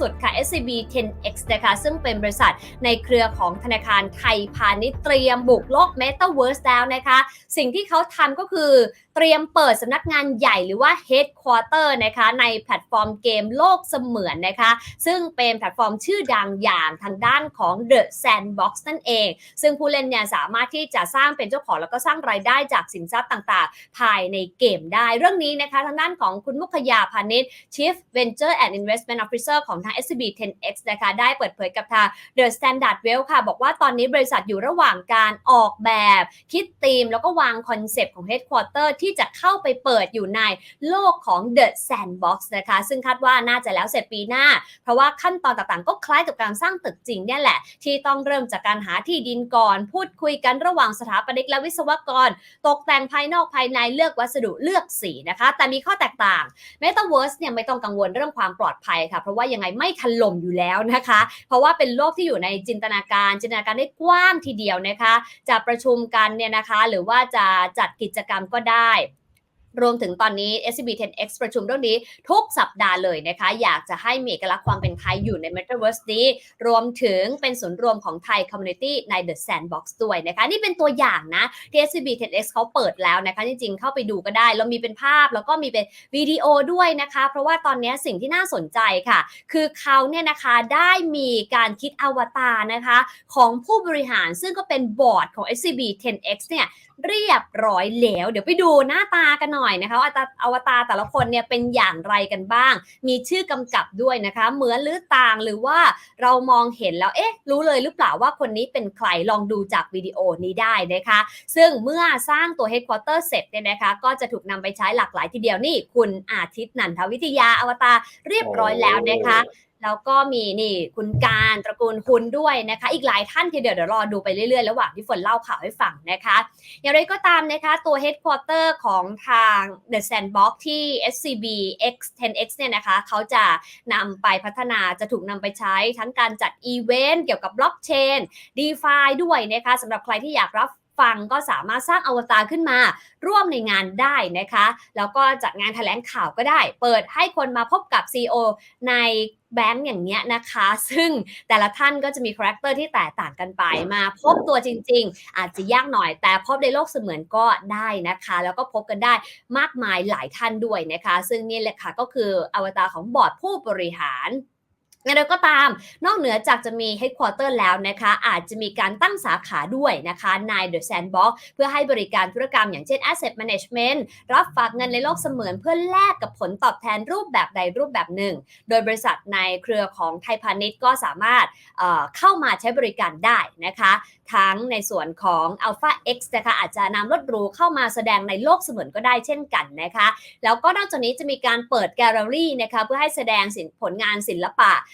สุดค่ะ SCB 10X นะคะซึ่งเป็นบริษัทในเครือของธนาคารไทยพาณิชย์เตรียมบุกโลก Metaverse แล้วนะคะ สิ่งที่เขาทำก็คือ เตรียมเปิดสำนักงานใหญ่หรือว่า Headquarter นะคะในแพลตฟอร์มเกมโลกเสมือนนะคะ ซึ่งเป็นแพลตฟอร์มชื่อดังอย่างทางด้านของ The Sandbox นั่นเอง ซึ่งผู้เล่นเนี่ยสามารถที่จะสร้างเป็นเจ้าของแล้วก็สร้างรายได้จากสินทรัพย์ต่างๆ ภายในเกมได้เรื่องนี้นะคะทางด้านของคุณมุขยาพานิช Chief Venture and Investment Officer ของทาง SCB 10X นะคะได้เปิดเผยกับทาง The Standard Well ค่ะ บอกว่าตอนนี้บริษัทอยู่ระหว่างการออกแบบ คิดธีมแล้วก็วางคอนเซปต์ของ Headquarter ที่ที่จะเข้าไปเปิดอยู่ในโลกของ The Sandbox นะคะ ซึ่งคาดว่าน่าจะแล้วเสร็จปีหน้า เพราะว่าขั้นตอนต่างๆ ก็คล้ายกับการสร้างตึกจริงเนี่ยแหละ ที่ต้องเริ่มจากการหาที่ดินก่อน พูดคุยกันระหว่างสถาปนิกและวิศวกร ตกแต่งภายนอกภายในเลือกวัสดุเลือกสีนะคะ แต่มีข้อแตกต่าง Metaverse เนี่ยไม่ต้องกังวลเรื่องความปลอดภัยค่ะ เพราะว่ายังไงไม่ถล่มอยู่แล้วนะคะ เพราะว่าเป็นโลกที่อยู่ในจินตนาการ จินตนาการได้กว้างทีเดียวนะคะ จะประชุมกันเนี่ยนะคะ หรือว่าจะจัดกิจกรรมก็ได้ five. รวมถึงตอนนี้ SCB 10X ประชุมเรื่องนี้ทุกสัปดาห์เลยนะคะ อยากจะให้มีเอกลักษณ์ความเป็นไทยอยู่ใน Metaverse นี้ รวมถึงเป็นศูนย์รวมของไทย Community ใน The Sandbox ด้วยนะคะ นี่เป็นตัวอย่างนะที่ SCB 10X เขาเปิดแล้วนะคะ จริงๆ เข้าไปดูก็ได้แล้วมีเป็นภาพแล้วก็มีเป็นวิดีโอด้วยนะคะ เพราะว่าตอนนี้สิ่งที่น่าสนใจค่ะ คือเขาเนี่ยนะคะได้มีการคิดอวตารนะคะ ของผู้บริหารซึ่งก็เป็นบอร์ดของ SCB 10X เนี่ยเรียบร้อยแล้ว เดี๋ยวไปดูหน้าตากันหน่อยนะคะว่าอวตารแต่ละคนเนี่ยเป็นอย่างไรกันบ้าง มีชื่อกำกับด้วยนะคะ เหมือนหรือต่างหรือว่าเรามองเห็นแล้วเอ๊ะ รู้เลยหรือเปล่าว่าคนนี้เป็นใครลองดูจากวิดีโอนี้ได้นะคะ ซึ่งเมื่อสร้างตัว Headquarter เสร็จเนี่ยนะคะ ก็จะถูกนำไปใช้หลากหลายทีเดียวนี่ คุณอาทิตย์นันทวิทยาอวตารเรียบร้อยแล้วนะคะ แล้วก็มีนี่คุณการตระกูลคุณด้วยนะคะ อีกหลายท่านทีเดียวเดี๋ยวรอดูไปเรื่อยๆ ระหว่างที่ฝนเล่าข่าวให้ฟังนะคะ อย่างไรก็ตามนะคะ ตัว Headquarter ของทาง The Sandbox ที่ SCB X 10X เนี่ยนะคะ เขาจะนำไปพัฒนาจะถูกนำไปใช้ทั้งการจัดอีเวนต์เกี่ยวกับบล็อกเชน DeFi ด้วยนะคะสำหรับใครที่อยากรับ ฟังก็สามารถสร้างอวตารขึ้นมา ร่วมในงานได้นะคะ แล้วก็จัดงานแถลงข่าวก็ได้ เปิดให้คนมาพบกับ CEO ในแบงก์อย่างเนี้ยนะคะ ซึ่งแต่ละท่านก็จะมีคาแรคเตอร์ที่แตกต่างกันไปมาพบตัวจริง ๆ อาจจะยากหน่อย แต่พบในโลกเสมือนก็ได้นะคะ แล้วก็พบกันได้มากมายหลายท่านด้วยนะคะ ซึ่งนี่แหละค่ะก็คืออวตารของบอร์ดผู้บริหาร อย่างไรก็ตาม นอกเหนือจากจะมี Headquarter แล้วนะคะ อาจจะมีการตั้งสาขาด้วยนะคะใน The Sandbox เพื่อให้บริการธุรกรรมอย่างเช่น Asset Management รับฝากเงินในโลกเสมือนเพื่อแลกกับผลตอบแทนรูปแบบใดรูปแบบหนึ่ง โดยบริษัทในเครือของไทยพาณิชย์ก็สามารถเเข้ามาใช้บริการได้นะคะ ทั้งในส่วนของ Alpha X นะคะอาจจะนำรถหรูเข้ามาแสดงในโลกเสมือนก็ได้เช่นกันนะคะ แล้วก็นอกจากนี้จะมีการเปิดแกลเลอรี่นะคะเพื่อให้แสดงผลงานศิลปะ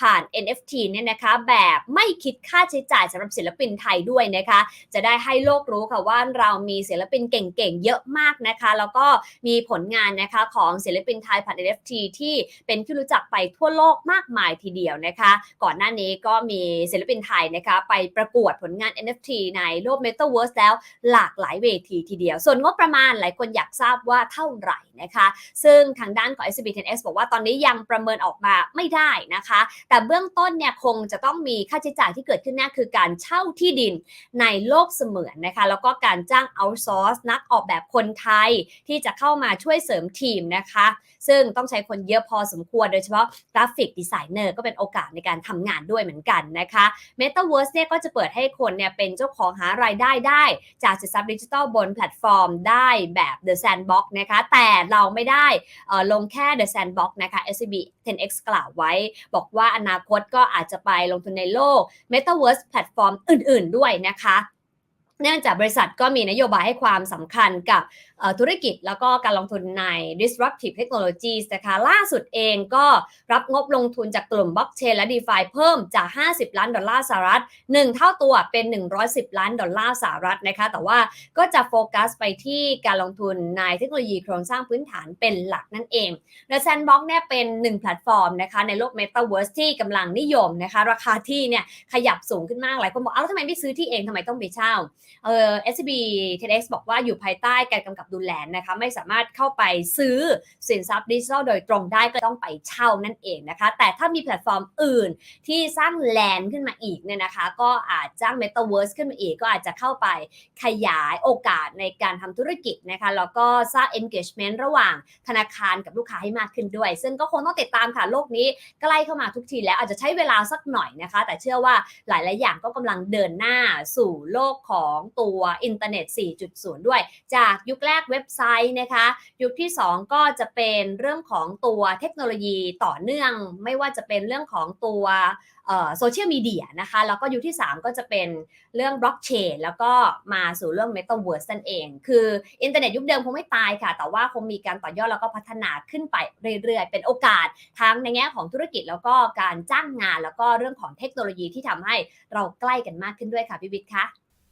ผ่าน NFT เนี่ยนะคะแบบไม่คิดค่าใช้จ่ายสำหรับศิลปินไทยด้วยนะคะ จะได้ให้โลกรู้ค่ะว่าเรามีศิลปินเก่งๆ เยอะมากนะคะ แล้วก็มีผลงานนะคะของศิลปินไทยผ่าน NFT ที่เป็นที่รู้จักไปทั่วโลกมากมายทีเดียวนะคะ ก่อนหน้านี้ก็มีศิลปินไทยนะคะไปประกวดผลงาน NFT ในโลก Metaverse แล้วหลากหลายเวทีทีเดียว ส่วนงบประมาณหลายคนอยากทราบว่าเท่าไหร่นะคะ ซึ่งทางด้านของ SCB 10X บอกว่าตอนนี้ยังประเมินออกมาไม่ได้นะคะแต่เบื้องต้นเนี่ยคงจะต้องมีค่าใช้จ่ายที่เกิดขึ้นแน่คือการเช่าที่ดินในโลกเสมือนนะคะแล้วก็การจ้างเอาซอร์สนักออกแบบคนไทยที่จะเข้ามาช่วยเสริมทีมนะคะ ซึ่งต้องใช้คนเยอะพอสมควรโดยเฉพาะกราฟิกดีไซเนอร์ก็เป็นโอกาสในการทำงานด้วยเหมือนกันนะคะ Metaverse เนี่ยก็จะเปิดให้คนเนี่ยเป็นเจ้าของหารายได้ได้ จากสินทรัพย์ดิจิทัลบนแพลตฟอร์มได้แบบ The Sandbox นะคะแต่เราไม่ได้ลงแค่ The Sandbox นะคะ SCB 10X กล่าวไว้ บอกว่าอนาคตก็อาจจะไปลงทุนในโลก Metaverse แพลตฟอร์มอื่น ๆ ด้วยนะคะ เนื่องจากบริษัทก็มีนโยบายให้ความสำคัญกับธุรกิจแล้วก็การลงทุนใน disruptive technologies นะคะล่าสุดเองก็รับงบลงทุนจากกลุ่มบล็อกเชนและ DeFi เพิ่มจาก 50 ล้านดอลลาร์สหรัฐ 1 เท่าตัวเป็น 110 ล้านดอลลาร์สหรัฐนะคะแต่ว่าก็จะโฟกัสไปที่การลงทุนในเทคโนโลยีโครงสร้างพื้นฐานเป็นหลักนั่นเองและ Sandbox เนี่ยเป็น 1 แพลตฟอร์มนะคะในโลก Metaverse ที่กำลังนิยมนะคะราคาที่เนี่ยขยับสูงขึ้นมากหลายคนบอกเอ้าทำไมไม่ซื้อที่เองทำไมต้องไปเช่าเออ SCB TEDx บอกว่าอยู่ภายใต้การกำกับดูแลนะคะไม่สามารถเข้าไปซื้อสินทรัพย์ดิจิทัลโดยตรงได้ก็ต้องไปเช่านั่นเองนะคะ แต่ถ้ามีแพลตฟอร์มอื่นที่สร้างแลนด์ขึ้นมาอีกเนี่ยนะคะ ก็อาจจ้าง Metaverse ขึ้นมาอีก ก็อาจจะเข้าไปขยายโอกาสในการทำธุรกิจนะคะแล้วก็สร้าง engagement ระหว่างธนาคารกับลูกค้าให้มากขึ้นด้วย ซึ่งก็คงต้องติดตามค่ะโลกนี้ใกล้เข้ามาทุกทีแล้วอาจจะใช้เวลาสักหน่อยนะคะ แต่เชื่อว่าหลาย ๆ อย่างก็กำลังเดินหน้าสู่โลกของสองตัวอินเทอร์เน็ต 4.0 ด้วย จากยุคแรกเว็บไซต์นะคะ ยุคที่ 2 ก็จะเป็นเรื่องของตัวเทคโนโลยีต่อเนื่อง ไม่ว่าจะเป็นเรื่องของตัวโซเชียลมีเดียนะคะ แล้วก็ยุคที่ 3 ก็จะเป็นเรื่องบล็อกเชนแล้วก็มาสู่เรื่อง Metaverse นั่นเอง คืออินเทอร์เน็ตยุคเดิมคงไม่ตายค่ะ แต่ว่าคงมีการต่อยอดแล้วก็พัฒนาขึ้นไปเรื่อยๆ เป็นโอกาสทั้งในแง่ของธุรกิจแล้วก็การจ้างงาน แล้วก็เรื่องของเทคโนโลยีที่ทำให้เราใกล้กันมากขึ้นด้วยค่ะพี่วิทย์คะ